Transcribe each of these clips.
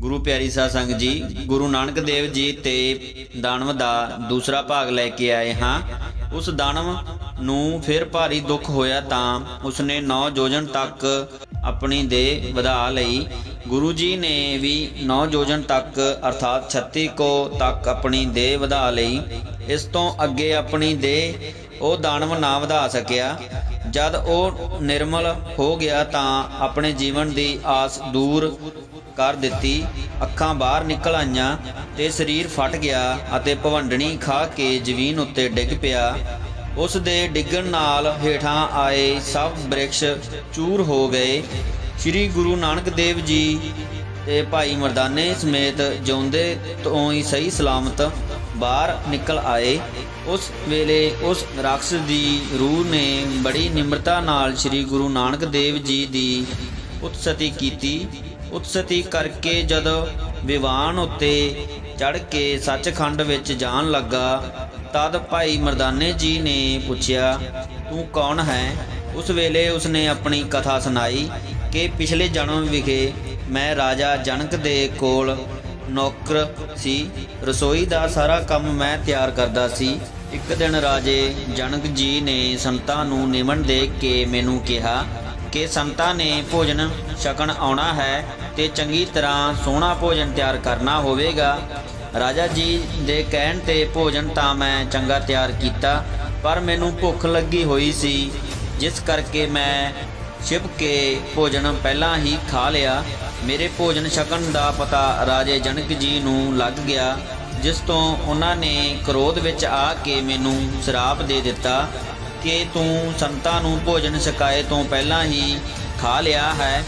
ਗੁਰੂ ਪਿਆਰੀ ਸਾਧ ਸੰਗਤ ਜੀ, ਗੁਰੂ ਨਾਨਕ ਦੇਵ ਜੀ ਤੇ ਦਾਨਵ ਦਾ ਦੂਸਰਾ ਭਾਗ ਲੈ ਕੇ ਆਏ ਹਾਂ। ਉਸ ਦਾਨਵ ਨੂੰ ਫਿਰ ਭਾਰੀ ਦੁੱਖ ਹੋਇਆ ਤਾਂ ਉਸਨੇ 9 ਯੋਜਨ ਤੱਕ ਆਪਣੀ ਦੇਹ ਵਧਾ ਲਈ। ਗੁਰੂ ਜੀ ਨੇ ਵੀ 9 ਯੋਜਨ ਤੱਕ, ਅਰਥਾਤ 36 ਕੋ ਤੱਕ ਆਪਣੀ ਦੇਹ ਵਧਾ ਲਈ। ਇਸ ਤੋਂ ਅੱਗੇ ਆਪਣੀ ਦੇਹ ਉਹ ਦਾਨਵ ਨਾ ਵਧਾ ਸਕਿਆ। ਜਦ ਉਹ ਨਿਰਮਲ ਹੋ ਗਿਆ ਤਾਂ ਆਪਣੇ ਜੀਵਨ ਦੀ ਆਸ ਦੂਰ ਕਰ ਦਿੱਤੀ। ਅੱਖਾਂ ਬਾਹਰ ਨਿਕਲ ਆਈਆਂ ਤੇ ਸਰੀਰ ਫਟ ਗਿਆ ਅਤੇ ਭਵੰਡਣੀ ਖਾ ਕੇ ਜ਼ਮੀਨ ਉੱਤੇ ਡਿੱਗ ਪਿਆ। ਉਸ ਦੇ ਡਿੱਗਣ ਨਾਲ ਹੇਠਾਂ ਆਏ ਸਭ ਬ੍ਰਿਕਸ਼ ਚੂਰ ਹੋ ਗਏ। ਸ੍ਰੀ ਗੁਰੂ ਨਾਨਕ ਦੇਵ ਜੀ ਤੇ ਭਾਈ ਮਰਦਾਨੇ ਸਮੇਤ ਜਿਉਂਦੇ ਤੋਂ ਹੀ ਸਹੀ ਸਲਾਮਤ ਬਾਹਰ ਨਿਕਲ ਆਏ। ਉਸ ਵੇਲੇ ਉਸ ਰਾਖਸ਼ ਦੀ ਰੂਹ ਨੇ ਬੜੀ ਨਿਮਰਤਾ ਨਾਲ ਸ੍ਰੀ ਗੁਰੂ ਨਾਨਕ ਦੇਵ ਜੀ ਦੀ ਉਤਸਤੀ ਕੀਤੀ। ਉਤਸਤੀ ਕਰਕੇ ਜਦੋਂ ਵਿਵਾਨ ਉੱਤੇ ਚੜ ਕੇ ਸੱਚਖੰਡ ਵਿੱਚ ਜਾਣ ਲੱਗਾ, ਤਦ ਭਾਈ ਮਰਦਾਨੇ ਜੀ ਨੇ ਪੁੱਛਿਆ, ਤੂੰ ਕੌਣ ਹੈ? ਉਸ ਵੇਲੇ ਉਸਨੇ ਆਪਣੀ ਕਥਾ ਸੁਣਾਈ ਕਿ ਪਿਛਲੇ ਜਨਮ ਵਿਖੇ ਮੈਂ ਰਾਜਾ ਜਨਕ ਦੇ ਕੋਲ ਨੌਕਰ ਸੀ। ਰਸੋਈ ਦਾ ਸਾਰਾ ਕੰਮ ਮੈਂ ਤਿਆਰ ਕਰਦਾ ਸੀ। ਇੱਕ ਦਿਨ ਰਾਜੇ ਜਨਕ ਜੀ ਨੇ ਸੰਤਾਂ ਨੂੰ ਨਿਮਨ ਦੇ ਕੇ ਮੈਨੂੰ ਕਿਹਾ ਕਿ ਸੰਤਾਂ ਨੇ ਭੋਜਨ ਛਕਣ ਆਉਣਾ ਹੈ। ਤੇ ਚੰਗੀ ਤਰ੍ਹਾਂ ਸੋਹਣਾ ਭੋਜਨ ਤਿਆਰ ਕਰਨਾ ਹੋਵੇਗਾ। ਰਾਜਾ ਜੀ ਦੇ ਕਹਿਣ ਤੇ ਭੋਜਨ ਤਾਂ ਮੈਂ ਚੰਗਾ ਤਿਆਰ ਕੀਤਾ, ਪਰ ਮੈਨੂੰ ਭੁੱਖ ਲੱਗੀ ਹੋਈ ਸੀ, ਜਿਸ ਕਰਕੇ ਮੈਂ ਛਿਪ ਕੇ ਭੋਜਨ ਪਹਿਲਾਂ ਹੀ ਖਾ ਲਿਆ। ਮੇਰੇ ਭੋਜਨ ਛਕਣ ਦਾ ਪਤਾ ਰਾਜੇ ਜਨਕ ਜੀ ਨੂੰ ਲੱਗ ਗਿਆ, ਜਿਸ ਤੋਂ ਉਹਨਾਂ ਨੇ ਕ੍ਰੋਧ ਵਿੱਚ ਆ ਕੇ ਮੈਨੂੰ ਸ਼ਰਾਪ ਦੇ ਦਿੱਤਾ ਕਿ ਤੂੰ ਸੰਤਾਂ ਨੂੰ ਭੋਜਨ ਛਕਾਏ ਤੋਂ ਪਹਿਲਾਂ ਹੀ ਖਾ ਲਿਆ ਹੈ।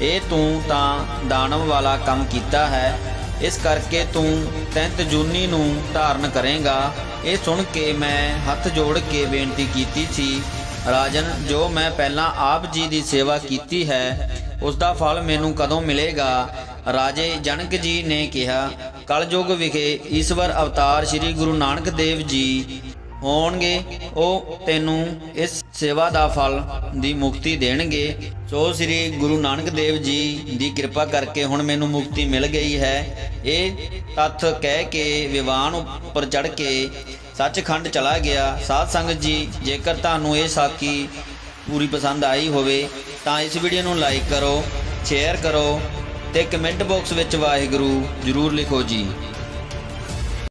ਇਹ ਤੂੰ ਤਾਂ ਦਾਨਵ ਵਾਲਾ ਕੰਮ ਕੀਤਾ ਹੈ। ਇਸ ਕਰਕੇ ਤੂੰ ਤੈਂਤ ਜੂਨੀ ਨੂੰ ਧਾਰਨ ਕਰੇਗਾ। ਇਹ ਸੁਣ ਕੇ ਮੈਂ ਹੱਥ ਜੋੜ ਕੇ ਬੇਨਤੀ ਕੀਤੀ ਸੀ, ਰਾਜਨ, ਜੋ ਮੈਂ ਪਹਿਲਾਂ ਆਪ ਜੀ ਦੀ ਸੇਵਾ ਕੀਤੀ ਹੈ ਉਸ ਦਾ ਫਲ ਮੈਨੂੰ ਕਦੋਂ ਮਿਲੇਗਾ? ਰਾਜੇ ਜਨਕ ਜੀ ਨੇ ਕਿਹਾ, ਕਲਯੁਗ ਵਿਖੇ ਈਸ਼ਵਰ ਅਵਤਾਰ ਸ੍ਰੀ ਗੁਰੂ ਨਾਨਕ ਦੇਵ ਜੀ ਹੋਣਗੇ, ਉਹ ਤੈਨੂੰ ਇਸ ਸੇਵਾ ਦਾ ਫਲ ਦੀ ਮੁਕਤੀ ਦੇਣਗੇ। ਸੋ ਸ੍ਰੀ ਗੁਰੂ ਨਾਨਕ ਦੇਵ ਜੀ ਦੀ ਕਿਰਪਾ ਕਰਕੇ ਹੁਣ ਮੈਨੂੰ ਮੁਕਤੀ ਮਿਲ ਗਈ ਹੈ। ਇਹ ਤੱਥ ਕਹਿ ਕੇ ਵਿਵਾਨ ਉੱਪਰ ਚੜ ਕੇ ਸੱਚਖੰਡ ਚਲਾ ਗਿਆ। ਸਾਧ ਸੰਗਤ ਜੀ, ਜੇਕਰ ਤੁਹਾਨੂੰ ਇਹ ਸਾਖੀ ਪੂਰੀ ਪਸੰਦ ਆਈ ਹੋਵੇ, ਤਾਂ ਇਸ ਵੀਡੀਓ ਨੂੰ ਲਾਈਕ ਕਰੋ, ਸ਼ੇਅਰ ਕਰੋ ਤੇ ਕਮੈਂਟ ਬਾਕਸ ਵਿੱਚ ਵਾਹਿਗੁਰੂ ਜ਼ਰੂਰ ਲਿਖੋ ਜੀ।